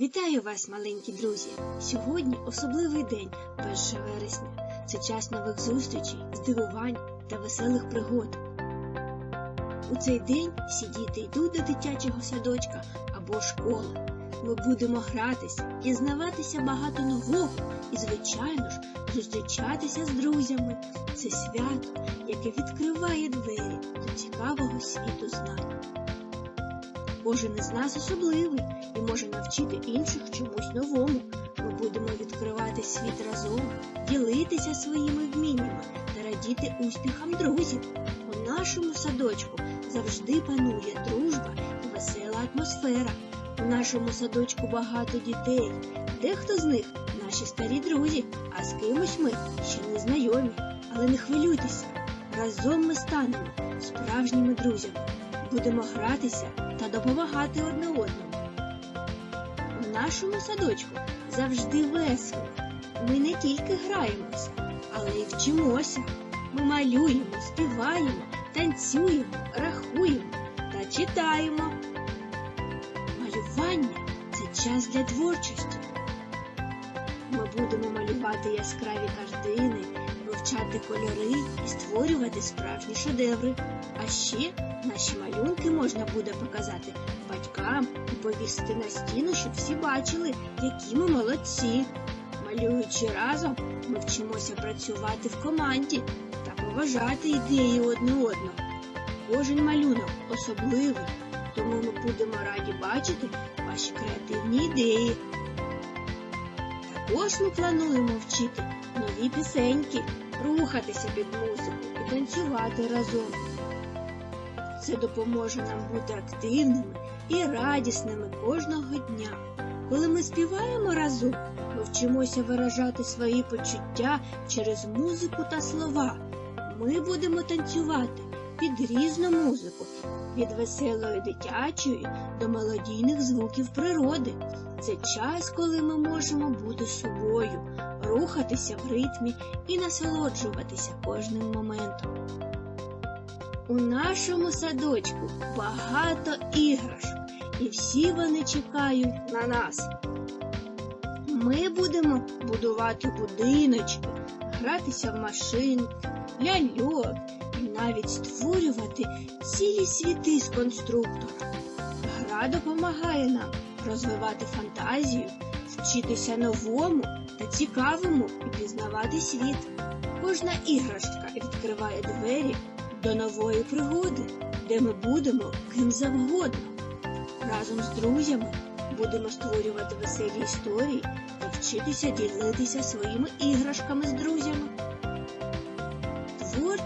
Вітаю вас, маленькі друзі! Сьогодні особливий день, 1 вересня. Це час нових зустрічей, здивувань та веселих пригод. У цей день всі діти йдуть до дитячого садочка або школи. Ми будемо гратись, дізнаватися багато нового і, звичайно ж, зустрічатися з друзями. Це свято, яке відкриває двері до цікавого світу знань. Кожен із нас особливий і може навчити інших чомусь новому. Ми будемо відкривати світ разом, ділитися своїми вміннями та радіти успіхам друзів. У нашому садочку завжди панує дружба і весела атмосфера. У нашому садочку багато дітей. Дехто з них наші старі друзі, а з кимось ми ще не знайомі. Але не хвилюйтеся, разом ми станемо справжніми друзями. Будемо гратися та допомагати одне одному. У нашому садочку завжди весело. Ми не тільки граємося, але й вчимося. Ми малюємо, співаємо, танцюємо, рахуємо та читаємо. Малювання це час для творчості. Ми будемо малювати яскраві картини, вивчати кольори і створювати справжні шедеври. А ще наші малюнки можна буде показати батькам і повісити на стіну, щоб всі бачили, які ми молодці. Малюючи разом, ми вчимося працювати в команді та поважати ідеї одне одного. Кожен малюнок особливий, тому ми будемо раді бачити ваші креативні ідеї. Також ми плануємо вчити нові пісеньки, рухатися під музику і танцювати разом. Це допоможе нам бути активними і радісними кожного дня. Коли ми співаємо разом, ми вчимося виражати свої почуття через музику та слова. Ми будемо танцювати під різну музику, від веселої дитячої до мелодійних звуків природи. Це час, коли ми можемо бути собою, рухатися в ритмі і насолоджуватися кожним моментом. У нашому садочку багато іграшок, і всі вони чекають на нас. Ми будемо будувати будиночки, гратися в машинки, ляльок навіть створювати цілі світи з конструктора. Гра допомагає нам розвивати фантазію, вчитися новому та цікавому і пізнавати світ. Кожна іграшка відкриває двері до нової пригоди, де ми будемо ким завгодно. Разом з друзями будемо створювати веселі історії та вчитися ділитися своїми іграшками з друзями.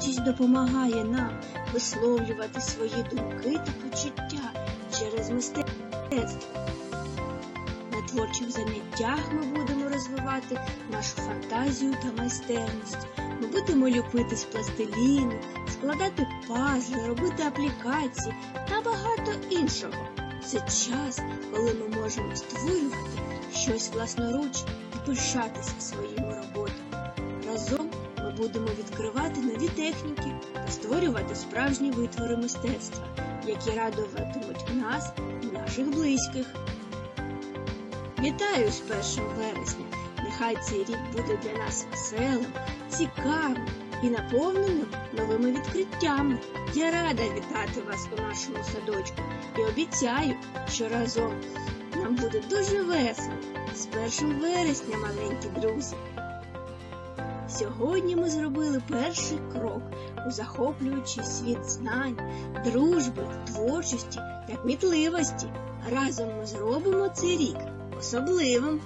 Творчість допомагає нам висловлювати свої думки та почуття через мистецтво. На творчих заняттях ми будемо розвивати нашу фантазію та майстерність. Ми будемо ліпити з пластиліну, складати пазли, робити аплікації та багато іншого. Це час, коли ми можемо створювати щось власноруч і пишатися своїми роботами. Будемо відкривати нові техніки та створювати справжні витвори мистецтва, які радуватимуть нас і наших близьких. Вітаю з 1 вересня! Нехай цей рік буде для нас веселим, цікавим і наповненим новими відкриттями. Я рада вітати вас у нашому садочку і обіцяю, що разом нам буде дуже весело з 1 вересня, маленькі друзі. Сьогодні ми зробили перший крок у захоплюючий світ знань, дружби, творчості та кмітливості. Разом ми зробимо цей рік особливим.